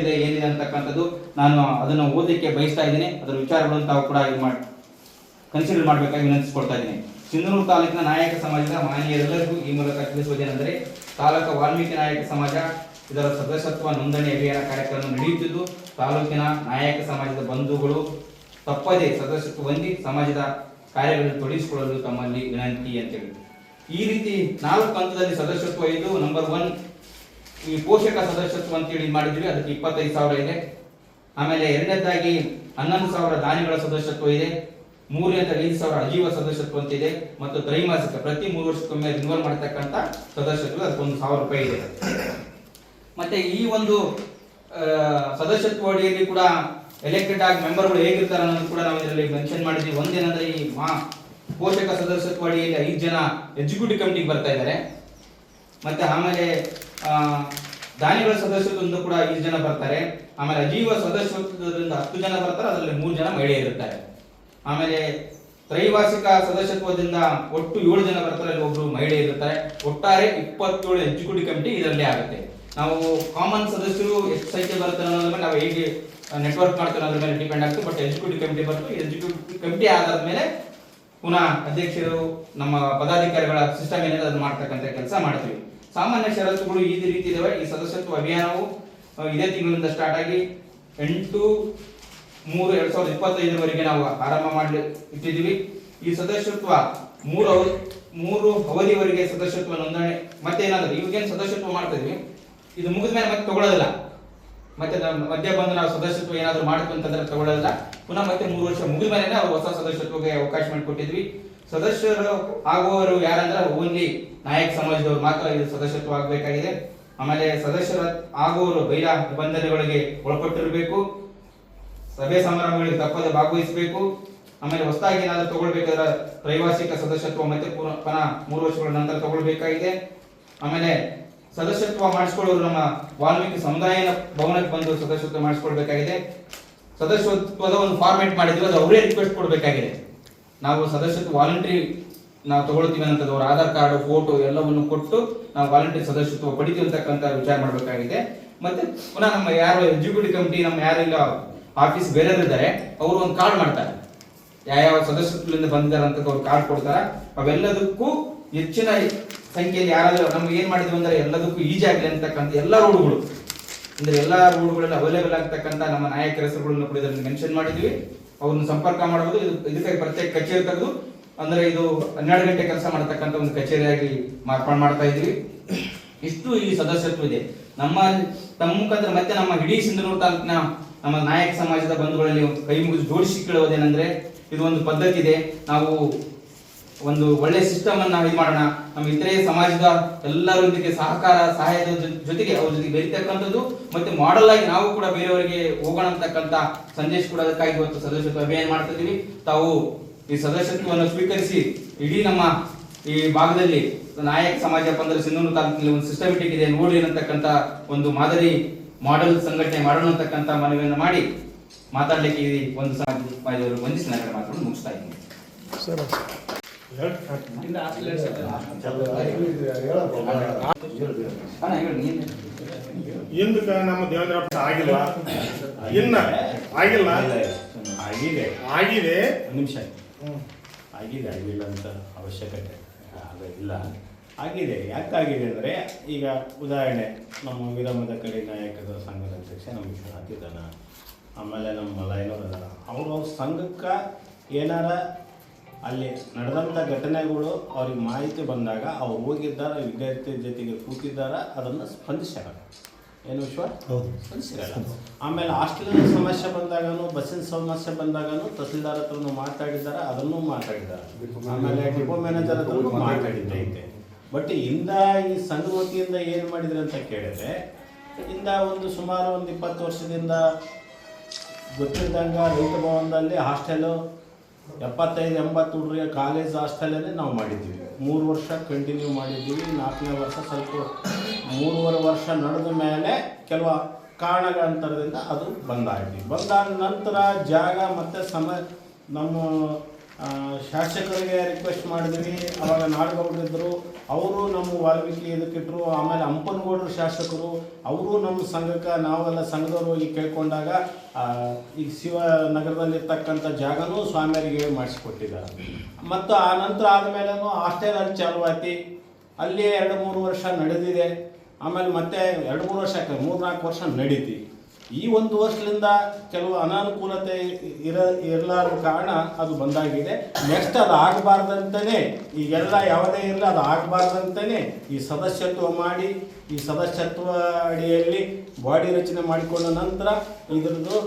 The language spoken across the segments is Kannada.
ಇದೆ, ಏನಿದೆ ಅಂತಕ್ಕಂಥದ್ದು ನಾನು ಅದನ್ನು ಓದಲಿಕ್ಕೆ ಬಯಸ್ತಾ ಇದ್ದೀನಿ. ಅದರ ವಿಚಾರಗಳನ್ನು ತಾವು ಕೂಡ ಇದು ಮಾಡಿ ಕನ್ಸಿಡರ್ ಮಾಡಬೇಕಾಗಿ ವಿನಂತಿಸ್ಕೊಳ್ತಾ ಇದ್ದೀನಿ. ಸಿಂಧನೂರು ತಾಲೂಕಿನ ನಾಯಕ ಸಮಾಜದ ಮಾನ್ಯರೆಲ್ಲರಿಗೂ ಈ ಮೂಲಕ ತಿಳಿಸುವುದೇನೆಂದರೆ ತಾಲೂಕು ವಾಲ್ಮೀಕಿ ನಾಯಕ ಸಮಾಜ ಇದರ ಸದಸ್ಯತ್ವ ನೋಂದಣಿ ಅಭಿಯಾನ ಕಾರ್ಯಕ್ರಮ ನಡೆಯುತ್ತಿದ್ದು, ತಾಲೂಕಿನ ನಾಯಕ ಸಮಾಜದ ಬಂಧುಗಳು ತಪ್ಪದೇ ಸದಸ್ಯತ್ವ ಹೊಂದಿ ಸಮಾಜದ ಕಾರ್ಯಗಳನ್ನು ತೊಡಗಿಸಿಕೊಳ್ಳಲು ತಮ್ಮಲ್ಲಿ ವಿನಂತಿ ಅಂತೇಳಿ. ಈ ರೀತಿ ನಾಲ್ಕು ಹಂತದಲ್ಲಿ ಸದಸ್ಯತ್ವ ಇದ್ದು ನಂಬರ್ ಒನ್ ಈ ಪೋಷಕ ಸದಸ್ಯತ್ವ ಅಂತೇಳಿ ಮಾಡಿದ್ವಿ ಅದಕ್ಕೆ ಇಪ್ಪತ್ತೈದು ಸಾವಿರ ಇದೆ. ಆಮೇಲೆ ಎರಡನೇದಾಗಿ ಹನ್ನೊಂದು ಸಾವಿರ ದಾನಿಗಳ ಸದಸ್ಯತ್ವ ಇದೆ. ಮೂರನೇದ ಐದು ಸಾವಿರ ಅಜೀವ ಸದಸ್ಯತ್ವ ಅಂತ ಇದೆ. ಮತ್ತು ತ್ರೈಮಾಸಿಕ, ಪ್ರತಿ ಮೂರು ವರ್ಷಕ್ಕೊಮ್ಮೆ ರಿನ್ಯೂವಲ್ ಮಾಡತಕ್ಕಂಥ ಸದಸ್ಯತ್ವ ಅದಕ್ಕೊಂದು ಸಾವಿರ ರೂಪಾಯಿ ಇದೆ. ಮತ್ತೆ ಈ ಒಂದು ಸದಸ್ಯತ್ವ ಅಡಿಯಲ್ಲಿ ಕೂಡ ಎಲೆಕ್ಟೆಡ್ ಆಗಿ ಮೆಂಬರ್ಗಳು ಹೇಗಿರ್ತಾರೆ ಅನ್ನೋದು ಕೂಡ ನಾವು ಇದರಲ್ಲಿ ಮೆನ್ಷನ್ ಮಾಡಿದ್ವಿ. ಒಂದೇನಂದ್ರೆ ಈ ಮಾ, ಪೋಷಕ ಸದಸ್ಯತ್ವ ಅಡಿಯಲ್ಲಿ ಐದು ಜನ ಎಕ್ಸಿಕ್ಯೂಟಿವ್ ಕಮಿಟಿಗೆ ಬರ್ತಾ ಇದ್ದಾರೆ. ಮತ್ತೆ ಆಮೇಲೆ ದಾನಿಗಳ ಸದಸ್ಯತ್ವದಿಂದ ಕೂಡ ಐದು ಜನ ಬರ್ತಾರೆ. ಆಮೇಲೆ ಅಜೀವ ಸದಸ್ಯತ್ವದಿಂದ ಹತ್ತು ಜನ ಬರ್ತಾರೆ. ಅದರಲ್ಲಿ ಮೂರು ಜನ ಮಹಿಳೆಯರು ಇರ್ತಾರೆ. ಆಮೇಲೆ ತ್ರೈವಾಸಿಕ ಸದಸ್ಯತ್ವದಿಂದ ಒಟ್ಟು ಏಳು ಜನ ಬರ್ತಾರೆ. ಅಲ್ಲಿ ಒಬ್ರು ಮಹಿಳೆ ಇರ್ತಾರೆ. ಒಟ್ಟಾರೆ ಇಪ್ಪತ್ತೇಳು ಎಕ್ಸಿಕ್ಯೂಟಿವ್ ಕಮಿಟಿ ಇದರಲ್ಲಿ ಆಗುತ್ತೆ. ನಾವು ಕಾಮನ್ ಸದಸ್ಯರು ಎಷ್ಟು ಸಂಖ್ಯೆ ಬರ್ತಾರೆ ಅನ್ನೋದ್ರ ಮೇಲೆ ನಾವು ಹೇಗೆ ನೆಟ್ವರ್ಕ್ ಮಾಡ್ತಾರೆ ಅನ್ನೋದ್ರ ಮೇಲೆ ಡಿಪೆಂಡ್ ಆಗ್ತದೆ. ಬಟ್ ಎಕ್ಸಿಕ್ಯೂಟಿವ್ ಕಮಿಟಿ ಬರ್ತು ಎಕ್ಸಿಕ್ಯೂಟಿವ್ ಕಮಿಟಿ ಆಧಾರದ ಮೇಲೆ ಪುನಃ ಅಧ್ಯಕ್ಷರು, ನಮ್ಮ ಪದಾಧಿಕಾರಿಗಳ ಸಿಸ್ಟಮ್ ಏನಿದೆ, ಅದನ್ನು ಮಾಡ್ತಕ್ಕಂಥ ಕೆಲಸ ಮಾಡ್ತೀವಿ. ಸಾಮಾನ್ಯ ಷರತ್ತುಗಳು ಈ ರೀತಿ ಇದಾವೆ. ಈ ಸದಸ್ಯತ್ವ ಅಭಿಯಾನವು ಇದೇ ತಿಂಗಳಿಂದ ಸ್ಟಾರ್ಟ್ ಆಗಿ ಎಂಟು ಮೂರು ಎರಡ್ ಸಾವಿರದ ಇಪ್ಪತ್ತೈದರವರೆಗೆ ನಾವು ಆರಂಭ ಮಾಡಲಿ, ಇಟ್ಟಿದ್ದೀವಿ. ಈ ಸದಸ್ಯತ್ವ ಮೂರು ಮೂರು ಅವಧಿವರೆಗೆ ಸದಸ್ಯತ್ವ ನೋಂದಣಿ ಮತ್ತೆ ಏನಾದ್ರು ಇವಾಗೇನು ಸದಸ್ಯತ್ವ ಮಾಡ್ತಾ ಇದು ಮುಗಿದ ಮೇಲೆ ಮತ್ತೆ ತಗೊಳ್ಳೋದಿಲ್ಲ. ಮತ್ತೆ ಮಧ್ಯ ಬಂದು ನಾವು ಸದಸ್ಯತ್ವ ಏನಾದ್ರು ಮಾಡ್ತೀವಿ ಅಂತಂದ್ರೆ ತಗೊಳ್ಳೋದಿಲ್ಲ. ಪುನಃ ಮತ್ತೆ ಮೂರು ವರ್ಷ ಮುಗಿದ ಮೇಲೆ ಅವ್ರು ಹೊಸ ಸದಸ್ಯತ್ವಕ್ಕೆ ಅವಕಾಶ ಮಾಡಿಕೊಟ್ಟಿದ್ವಿ. ಸದಸ್ಯರು ಆಗುವವರು ಯಾರಂದ್ರೆ ಓನ್ಲಿ ನಾಯಕ್ ಸಮಾಜದವರು ಮಾತ್ರ ಇದು ಸದಸ್ಯತ್ವ ಆಗಬೇಕಾಗಿದೆ. ಆಮೇಲೆ ಸದಸ್ಯರ ಆಗುವವರು ಬೈರ ನಿಬಂಧನೆಗಳಿಗೆ ಒಳಪಟ್ಟಿರಬೇಕು. ಸಭೆ ಸಮಾರಂಭಗಳಿಗೆ ತಪ್ಪದೆ ಭಾಗವಹಿಸಬೇಕು. ಆಮೇಲೆ ಹೊಸದಾಗಿ ಏನಾದರೂ ತಗೊಳ್ಬೇಕಾದ್ರೆ ತ್ರೈವಾರ್ಷಿಕ ಸದಸ್ಯತ್ವ ಮತ್ತೆ ಪುನಃ ಮೂರು ವರ್ಷಗಳ ನಂತರ ತಗೊಳ್ಬೇಕಾಗಿದೆ. ಆಮೇಲೆ ಸದಸ್ಯತ್ವ ಮಾಡಿಸ್ಕೊಳ್ಳೋರು ನಮ್ಮ ವಾಲ್ಮೀಕಿ ಸಮುದಾಯ ಭವನಕ್ಕೆ ಬಂದು ಸದಸ್ಯತ್ವ ಮಾಡಿಸ್ಕೊಳ್ಬೇಕಾಗಿದೆ. ಸದಸ್ಯತ್ವದ ಒಂದು ಫಾರ್ಮೆಟ್ ಮಾಡಿದ್ರು ಅದು ಅವರೇ ರಿಕ್ವೆಸ್ಟ್ ಕೊಡಬೇಕಾಗಿದೆ. ನಾವು ಸದಸ್ಯತ್ವ ವಾಲಂಟ್ರಿ ನಾವು ತಗೊಳ್ತೀವಿ ಅಂತ ಅವ್ರ ಆಧಾರ್ ಕಾರ್ಡ್ ಫೋಟೋ ಎಲ್ಲವನ್ನು ಕೊಟ್ಟು ನಾವು ವಾಲಂಟ್ರಿ ಸದಸ್ಯತ್ವ ಪಡಿತೀವಿ ವಿಚಾರ ಮಾಡಬೇಕಾಗಿದೆ. ಮತ್ತೆ ಪುನಃ ನಮ್ಮ ಯಾರು ಎಕ್ಸಿಕ್ಯೂಟಿವ್ ಕಮಿಟಿ ನಮ್ಮ ಯಾರೆಲ್ಲ ಆಫೀಸ್ ಬೇರೆಯವರಿದ್ದಾರೆ, ಅವರು ಒಂದು ಕಾರ್ಡ್ ಮಾಡ್ತಾರೆ. ಯಾವ್ಯಾವ ಸದಸ್ಯತ್ವದಿಂದ ಬಂದಿದ್ದಾರೆ ಅಂತ ಅವ್ರು ಕಾರ್ಡ್ ಕೊಡ್ತಾರೆ. ಅವೆಲ್ಲದಕ್ಕೂ ಹೆಚ್ಚಿನ ಸಂಖ್ಯೆಯಲ್ಲಿ ಯಾರಾದರೂ ನಮ್ಗೆ ಏನ್ ಮಾಡಿದ್ವಿ ಅಂದ್ರೆ ಎಲ್ಲದಕ್ಕೂ ಈಜಿ ಆಗಲಿ ಅಂತಕ್ಕಂಥ ಎಲ್ಲ ರೋಡ್ಗಳು ಅಂದ್ರೆ ಎಲ್ಲ ರೋಡ್ಗಳಲ್ಲಿ ಅವೈಲೇಬಲ್ ಆಗ್ತಕ್ಕಂಥ ನಮ್ಮ ನಾಯಕರ ಹೆಸರುಗಳನ್ನು ಕೂಡ ಇದರಲ್ಲಿ ಮೆನ್ಷನ್ ಮಾಡಿದ್ವಿ. ಅವ್ರನ್ನ ಸಂಪರ್ಕ ಮಾಡಬಹುದು ಇದು ಇದಕ್ಕಾಗಿ ಪ್ರತ್ಯೇಕ ಕಚೇರಿ ತೆಗೆದು ಅಂದ್ರೆ ಇದು ಹನ್ನೆರಡು ಗಂಟೆ ಕೆಲಸ ಮಾಡತಕ್ಕಂಥ ಒಂದು ಕಚೇರಿಯಾಗಿ ಮಾರ್ಪಾಡು ಮಾಡ್ತಾ ಇದ್ವಿ ಇಷ್ಟು ಈ ಸದಸ್ಯತ್ವ ಇದೆ. ನಮ್ಮ, ತಮ್ಮ ಮುಖಾಂತರ ಮತ್ತೆ ನಮ್ಮ ಇಡೀ ಸಿಂಧನೂರು ತಾಲೂಕಿನ ನಮ್ಮ ನಾಯಕ ಸಮಾಜದ ಬಂಧುಗಳಲ್ಲಿ ಕೈ ಮುಗಿದು ಜೋಡಿಸಿ ಕೇಳುವುದೇನೆಂದ್ರೆ, ಇದು ಒಂದು ಪದ್ಧತಿ ಇದೆ. ನಾವು ಒಂದು ಒಳ್ಳೆ ಸಿಸ್ಟಮ್ ಅನ್ನ ಇದು ಮಾಡೋಣ. ನಮ್ಮ ಇತರೆ ಸಮಾಜದ ಎಲ್ಲರೊಂದಿಗೆ ಸಹಕಾರ, ಸಹಾಯದ ಜೊತೆಗೆ ಅವ್ರ ಜೊತೆಗೆ ಬೆರಿತಕ್ಕಂಥದ್ದು. ಮತ್ತೆ ಮಾಡಲ್ ಆಗಿ ನಾವು ಕೂಡ ಬೇರೆಯವರಿಗೆ ಹೋಗೋಣ ಅಂತಕ್ಕಂಥ ಸಂದೇಶ ಕೊಡೋದಕ್ಕಾಗಿ ಇವತ್ತು ಸದಸ್ಯತ್ವ ಅಭಿಯಾನ ಮಾಡ್ತಾ ಇದೀವಿ ತಾವು ಈ ಸದಸ್ಯತ್ವವನ್ನು ಸ್ವೀಕರಿಸಿ ಇಡೀ ನಮ್ಮ ಈ ಭಾಗದಲ್ಲಿ ನಾಯಕ ಸಮಾಜ ಬಂದರೆ ಸಿಂಧೂರು ತಾಲೂಕಿನಲ್ಲಿ ಒಂದು ಸಿಸ್ಟಮೆಟಿಕ್ ಇದೆ ನೋಡಿ ಅನ್ನತಕ್ಕಂಥ ಒಂದು ಮಾದರಿ ಮಾಡೆಲ್ ಸಂಘಟನೆ ಮಾಡೋಣ ಅಂತಕ್ಕಂಥ ಮನವಿಯನ್ನು ಮಾಡಿ ಮಾತಾಡ್ಲಿಕ್ಕೆ ಒಂದು ಸಮಾಜದವರು ವಂದಿಸಿ ನನ್ನ ಮಾತಾಡೋದು ಮುಗಿಸ್ತಾ ಇದ್ದೀನಿ. ನೀನು ಹಿಂದಕ್ಕೆ ನಮ್ಮ ದೇವೇಂದ್ರಪ್ಪ ಆಗಿಲ್ಲ? ಇನ್ನ ಆಗಿಲ್ಲ? ಆಗಿದೆ. ಆಗಿದೆ. ನಿಮಿಷ ಆಗಿದೆ ಆಗಿಲ್ಲ ಅಂತ ಅವಶ್ಯಕತೆ ಇಲ್ಲ. ಆಗಿದೆ. ಯಾಕಾಗಿದೆ ಅಂದರೆ ಈಗ ಉದಾಹರಣೆ ನಮ್ಮ ವಿರಮದ ಕಡೆ ನಾಯಕರ ಸಂಘದ ಅಧ್ಯಕ್ಷ ನಮ್ಮ ವಿಶ್ವನಾಥ್ ಇದ್ದಾನ ಆಮೇಲೆ ನಮ್ಮ ಮಲಯನವ್ರು ಅವ್ರು ಅವ್ರ ಸಂಘಕ್ಕೆ ಏನಾರ ಅಲ್ಲಿ ನಡೆದಂಥ ಘಟನೆಗಳು ಅವ್ರಿಗೆ ಮಾಹಿತಿ ಬಂದಾಗ ಅವ್ರು ಹೋಗಿದ್ದಾರ ವಿದ್ಯಾರ್ಥಿ ಜೊತೆಗೆ ಕೂತಿದ್ದಾರ ಅದನ್ನು ಸ್ಪಂದಿಸ್ಯಾರ. ಏನು ವಿಶ್ವ? ಹೌದು. ಸ್ಪಂದಿಸಿರಲ್ಲ ಆಮೇಲೆ ಹಾಸ್ಟೆಲ್ ಸಮಸ್ಯೆ ಬಂದಾಗನು ಬಸ್ಸಿನ ಸಮಸ್ಯೆ ಬಂದಾಗನು ತಹಸೀಲ್ದಾರ್ ಹತ್ರನು ಮಾತಾಡಿದ್ದಾರೆ ಅದನ್ನು ಮಾತಾಡಿದ್ದಾರೆ. ಆಮೇಲೆ ಡಿಪೋ ಮ್ಯಾನೇಜರ್ ಹತ್ರನು ಮಾತಾಡಿದ್ದೈತೆ ಬಟ್ ಇಂದ ಈ ಸಂಘ ವತಿಯಿಂದ ಏನು ಮಾಡಿದ್ರಿ ಅಂತ ಕೇಳಿದ್ರೆ ಇಂದ ಒಂದು ಸುಮಾರು ಒಂದು ಇಪ್ಪತ್ತು ವರ್ಷದಿಂದ ಗೊತ್ತಿದ್ದಂಗೆ ರೈತ ಭವನದಲ್ಲಿ ಹಾಸ್ಟೆಲು ಎಪ್ಪತ್ತೈದು, ಎಂಬತ್ತು ಹುಡುಗರಿಗೆ ಕಾಲೇಜ್ ಹಾಸ್ಟೆಲನ್ನೇ ನಾವು ಮಾಡಿದ್ದೀವಿ. ಮೂರು ವರ್ಷ ಕಂಟಿನ್ಯೂ ಮಾಡಿದ್ದೀವಿ. ನಾಲ್ಕನೇ ವರ್ಷ ಸ್ವಲ್ಪ ಮೂರುವರೆ ವರ್ಷ ನಡೆದ ಮೇಲೆ ಕೆಲವು ಕಾರಣಗಳಂತರದಿಂದ ಅದು ಬಂದಾಗಿದೆ ಬಂದಾದ ನಂತರ ಜಾಗ ಮತ್ತು ಸಮ ನಮ್ಮ ಶಾಸಕರಿಗೆ ರಿಕ್ವೆಸ್ಟ್ ಮಾಡಿದ್ವಿ. ಅವಾಗ ನಾಡಗೌಡರಿದ್ದರು ಅವರು ನಮ್ಮ ವಾಲ್ಮೀಕಿ ಇದಕ್ಕಿಟ್ರು ಆಮೇಲೆ ಹಂಪನಗೌಡರು ಶಾಸಕರು, ಅವರು ನಮ್ಮ ಸಂಘಕ್ಕೆ, ನಾವೆಲ್ಲ ಸಂಘದವರು ಹೋಗಿ ಕೇಳ್ಕೊಂಡಾಗ ಈ ಶಿವನಗರದಲ್ಲಿರ್ತಕ್ಕಂಥ ಜಾಗನೂ ಸ್ವಾಮಿಯರಿಗೆ ಮಾಡಿಸಿಕೊಟ್ಟಿದ್ದಾರೆ. ಮತ್ತು ಆ ನಂತರ ಆದಮೇಲೂ ಹಾಸ್ಟೆಲ್ ಅಲ್ಲಿ ಚಾಲು ಆಯ್ತು. ಅಲ್ಲಿ ಎರಡು ಮೂರು ವರ್ಷ ನಡೆದಿದೆ. ಆಮೇಲೆ ಮತ್ತೆ ಎರಡು ಮೂರು ವರ್ಷ ಮೂರು ನಾಲ್ಕು ವರ್ಷ ನಡೀತಿ. ಈ ಒಂದು ವರ್ಷದಿಂದ ಕೆಲವು ಅನಾನುಕೂಲತೆ ಇರ ಇರಲಾರ ಕಾರಣ ಅದು ಬಂದಾಗಿದೆ. ನೆಕ್ಸ್ಟ್ ಅದು ಆಗಬಾರ್ದಂತಲೇ ಈಗೆಲ್ಲ ಯಾವುದೇ ಇರಲಿ ಅದು ಆಗಬಾರ್ದಂತಲೇ ಈ ಸದಸ್ಯತ್ವ ಮಾಡಿ, ಈ ಸದಸ್ಯತ್ವ ಅಡಿಯಲ್ಲಿ ಬಾಡಿ ರಚನೆ ಮಾಡಿಕೊಂಡ ನಂತರ ಇದ್ರದ್ದು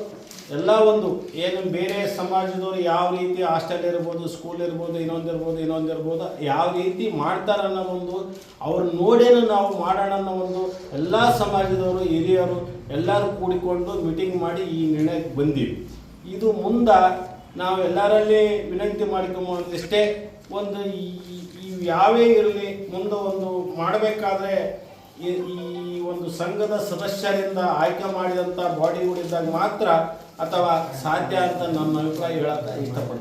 ಎಲ್ಲ ಒಂದು ಏನು ಬೇರೆ ಸಮಾಜದವರು ಯಾವ ರೀತಿ ಹಾಸ್ಟೆಲ್ ಇರ್ಬೋದು, ಸ್ಕೂಲ್ ಇರ್ಬೋದು, ಇನ್ನೊಂದು ಇರ್ಬೋದು, ಯಾವ ರೀತಿ ಮಾಡ್ತಾರೆ ಅನ್ನೋ ಒಂದು ಅವ್ರು ನೋಡೇನು ನಾವು ಮಾಡೋಣ ಅನ್ನೋ ಒಂದು ಎಲ್ಲ ಸಮಾಜದವರು, ಹಿರಿಯರು ಎಲ್ಲರೂ ಕೂಡಿಕೊಂಡು ಮೀಟಿಂಗ್ ಮಾಡಿ ಈ ನಿರ್ಣಯಕ್ಕೆ ಬಂದೀವಿ. ಇದು ಮುಂದೆ ನಾವು ಎಲ್ಲರಲ್ಲಿ ವಿನಂತಿ ಮಾಡ್ಕೊಂಬಂದಿಷ್ಟೇ ಒಂದು ಈ- ಯಾವೇ ಇರಲಿ, ಮುಂದೆ ಒಂದು ಮಾಡಬೇಕಾದ್ರೆ ಈ ಈ ಒಂದು ಸಂಘದ ಸದಸ್ಯರಿಂದ ಆಯ್ಕೆ ಮಾಡಿದಂಥ ಬಾಡಿಗಳಿದ್ದಾಗ ಮಾತ್ರ ಅಥವಾ ಸಾಧ್ಯ ಅಂತ ನನ್ನ ಅಭಿಪ್ರಾಯ ಹೇಳಕ್ಕೆ ಇಷ್ಟಪಡ್ತೀನಿ.